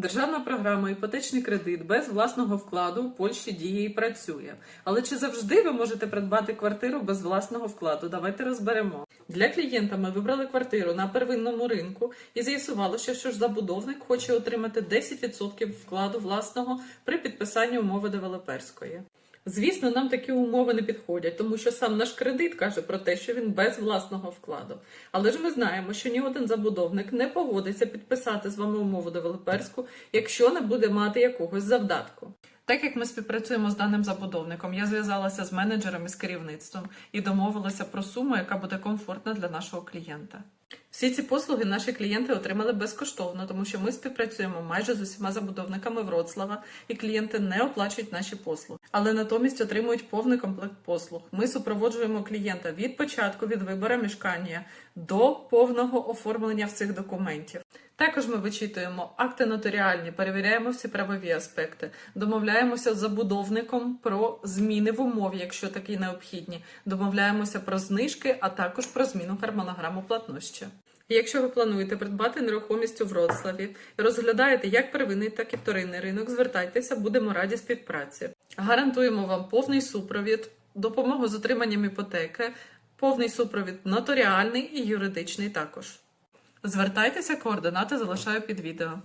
Державна програма іпотечний кредит без власного вкладу в Польщі діє і працює. Але чи завжди ви можете придбати квартиру без власного вкладу? Давайте розберемо. Для клієнта ми вибрали квартиру на первинному ринку і з'ясувалося, що ж забудовник хоче отримати 10% вкладу власного при підписанні умови девелоперської. Звісно, нам такі умови не підходять, тому що сам наш кредит каже про те, що він без власного вкладу. Але ж ми знаємо, що ні один забудовник не погодиться підписати з вами умову девелоперську, якщо не буде мати якогось завдатку. Так як ми співпрацюємо з даним забудовником, я зв'язалася з менеджером і з керівництвом і домовилася про суму, яка буде комфортна для нашого клієнта. Всі ці послуги наші клієнти отримали безкоштовно, тому що ми співпрацюємо майже з усіма забудовниками Вроцлава, і клієнти не оплачують наші послуги, але натомість отримують повний комплект послуг. Ми супроводжуємо клієнта від початку від вибору мішкання до повного оформлення всіх документів. Також ми вичитуємо акти нотаріальні, перевіряємо всі правові аспекти, домовляємося з забудовником про зміни в умові, якщо такі необхідні. Домовляємося про знижки, а також про зміну гармонограму платнощі. І Якщо ви плануєте придбати нерухомість у Вроцлаві розглядаєте як первинний, так і вторинний ринок, звертайтеся, будемо раді співпраці. Гарантуємо вам повний супровід, допомогу з отриманням іпотеки, повний супровід нотаріальний і юридичний також. Звертайтеся, координати залишаю під відео.